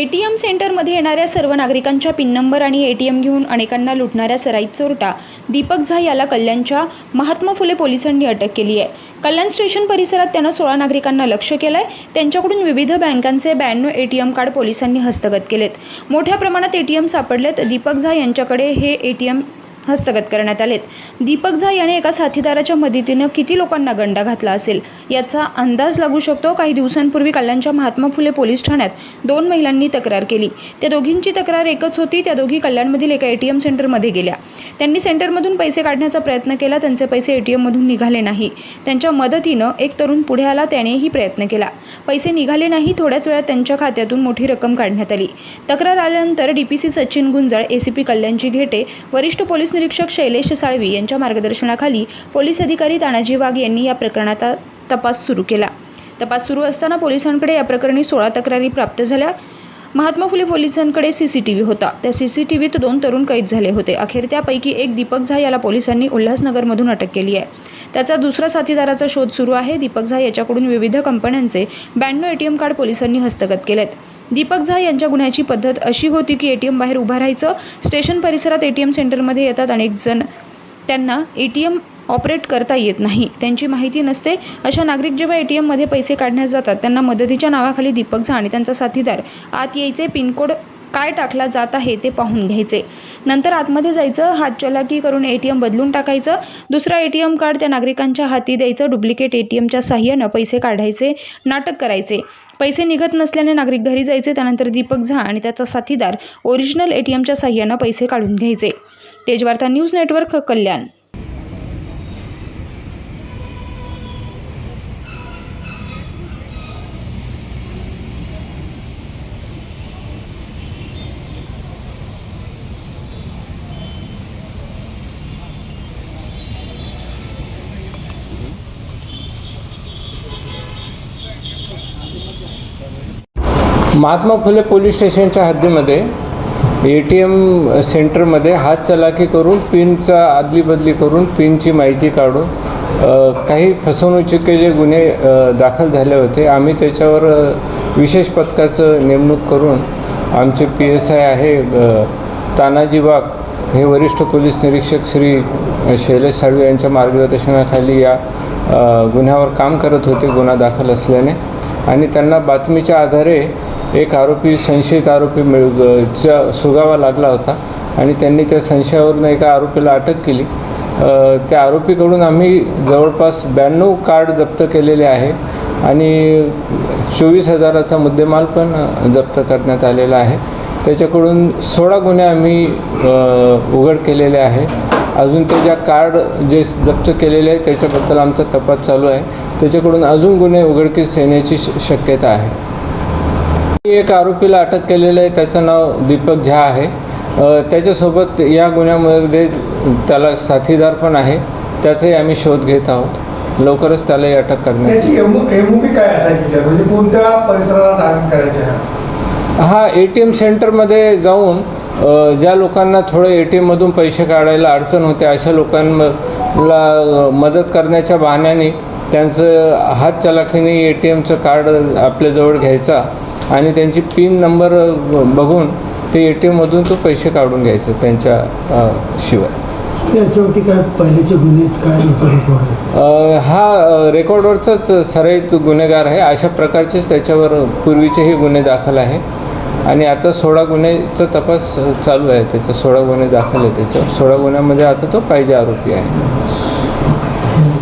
ए T M सेंटरमध्ये येणाऱ्या सर्व नागरिकांच्या पिन नंबर आणि ए टी एम घेऊन अनेकांना लुटणाऱ्या सराईत चोरटा दीपक झा याला कल्याणच्या महात्मा फुले पोलिसांनी अटक केली आहे. कल्याण स्टेशन परिसरात त्यानं सोळा नागरिकांना लक्ष केलं आहे त्यांच्याकडून विविध बँकांचे ब्याण्णव ए टी एम कार्ड पोलिसांनी हस्तगत केलेत. मोठ्या प्रमाणात ए टी एम सापडलेत. दीपक झा यांच्याकडे हे ए टी एम हस्तगत करण्यात आलेत. दीपक झा याने एका साथीदाराच्या मदतीनं किती लोकांना गंडा घातला असेल? याचा अंदाज लागू शकतो? काही दिवसांपूर्वी कल्याणच्या महात्मा फुले पोलीस ठाण्यात दोन महिलांनी तक्रार केली. त्या दोघींची तक्रार एकच होती. त्या दोघी कल्याणमधील एका एटीएम सेंटरमध्ये गेल्या. त्यांनी सेंटरमधून पैसे काढण्याचा प्रयत्न केला. त्यांचे पैसे एटीएम मधून निघाले नाही. त्यांच्या मदतीनं एक तरुण पुढे आला. त्यानेही प्रयत्न केला. पैसे निघाले नाही. थोड्याच वेळात त्यांच्या खात्यातून मोठी रक्कम काढण्यात आली. तक्रार आल्यानंतर डीपीसी सचिन गुंजाळ एसीपी कल्याणची घेटे वरिष्ठ पोलीस निरीक्षक शैलेश साळवी यांच्या मार्गदर्शनाखाली पोलीस अधिकारी तानाजी वाघ यांनी या प्रकरणाचा तपास सुरू केला. तपास सुरू असताना पोलिसांकडे या प्रकरणी सोळा तक्रारी प्राप्त झाल्या. महात्मा फुले पोलिसांकडे सीसीटीव्ही होता. त्या सीसीटीव्हीत दोन तरुण कैद झाले होते. अखेर त्यापैकी एक दीपक झा याला पोलिसांनी उल्हासनगरमधून अटक केली आहे. त्याचा दुसरा साथीदाराचा शोध सुरू आहे. दीपक झा याच्याकडून विविध कंपन्यांचे ब्याण्णव एटीएम कार्ड पोलिसांनी हस्तगत केलेत. दीपक झा यांच्या गुन्ह्याची पद्धत अशी होती की एटीएम बाहेर उभं राहायचं. स्टेशन परिसरात एटीएम सेंटरमध्ये येतात अनेक जण. त्यांना ए टी एम ऑपरेट करता येत नाही. त्यांची माहिती नसते. अशा नागरिक जेव्हा ए टी एममध्ये पैसे काढण्यास जातात त्यांना मदतीच्या नावाखाली दीपक झा आणि त्यांचा साथीदार आत यायचे पिनकोड काय टाकला जात आहे ते पाहून घ्यायचे. नंतर आतमध्ये जायचं हातचलाकी करून ए टी एम बदलून टाकायचं. दुसरा ए टी एम कार्ड त्या नागरिकांच्या हाती द्यायचं डुप्लिकेट ए टी एमच्या साह्यानं पैसे काढायचे नाटक करायचे. पैसे निघत नसल्याने नागरिक घरी जायचे त्यानंतर दीपक झा आणि त्याचा साथीदार ओरिजिनल ए टी एमच्या साह्यानं पैसे काढून घ्यायचे. Tejvarta news network Kalyan. Mahatma Phule police स्टेशनच्या हद्दीमध्ये ए टी एम सेंटरमध्ये हात चलाखी करून पिनचा आदलीबदली करून पिनची माहिती काढून काही फसवणुकीचे जे गुन्हे दाखल झाले होते. आम्ही त्याच्यावर विशेष पथकाचं नेमणूक करून आमचे पी एस आय आहे तानाजी बाग हे वरिष्ठ पोलीस निरीक्षक श्री शैलेश साळवे यांच्या मार्गदर्शनाखाली या गुन्ह्यावर काम करत होते गुन्हा दाखल असल्याने. आणि त्यांना बातमीच्या आधारे एक आरोपी संशयित आरोपी मिळ चा सुगावा लागला होता आणि त्यांनी त्या संशयावरून एका आरोपीला अटक केली. त्या आरोपीकडून आम्ही जवळपास ब्याण्णव कार्ड जप्त केलेले आहे आणि चोवीस हजाराचा मुद्देमाल पण जप्त करण्यात आलेला आहे. त्याच्याकडून सोळा गुन्हे आम्ही उघड केलेले आहे. अजून ते ज्या कार्ड जे जप्त केलेले आहे त्याच्याबद्दल आमचा तपास चालू आहे. त्याच्याकडून अजून गुन्हे उघडकीस येण्याची श शक्यता आहे. एक आरोपीला अटक केलेलं आहे. त्याचं नाव दीपक झा आहे. त्याच्यासोबत या गुन्ह्यामध्ये त्याला साथीदार पण आहे. त्याचाही आम्ही शोध घेत आहोत. लवकरच त्यालाही अटक करण्यात? म्हणजे? हा ए टी एम सेंटरमध्ये जाऊन ज्या लोकांना थोडं ए टी एममधून पैसे काढायला अडचण होते अशा लोकांना मदत करण्याच्या बहाण्याने त्यांचं हात चलाखीने ए टी एमचं कार्ड आपल्याजवळ घ्यायचा आणि त्यांची पिन नंबर बघून ते ए टी एममधून तो पैसे काढून घ्यायचं त्यांच्या शिवाय. याच्यावरती काय पहिलेचे गुन्हे काय हा रेकॉर्डवरचाच सराईत गुन्हेगार आहे. अशा प्रकारचेच त्याच्यावर पूर्वीचेही गुन्हे दाखल आहे. आणि आता सोळा गुन्हेचा तपास चालू आहे. त्याचा सोळा गुन्हे दाखल आहे त्याच्यावर. सोळा गुन्ह्यामध्ये आता तो पाहिजे आरोपी आहे.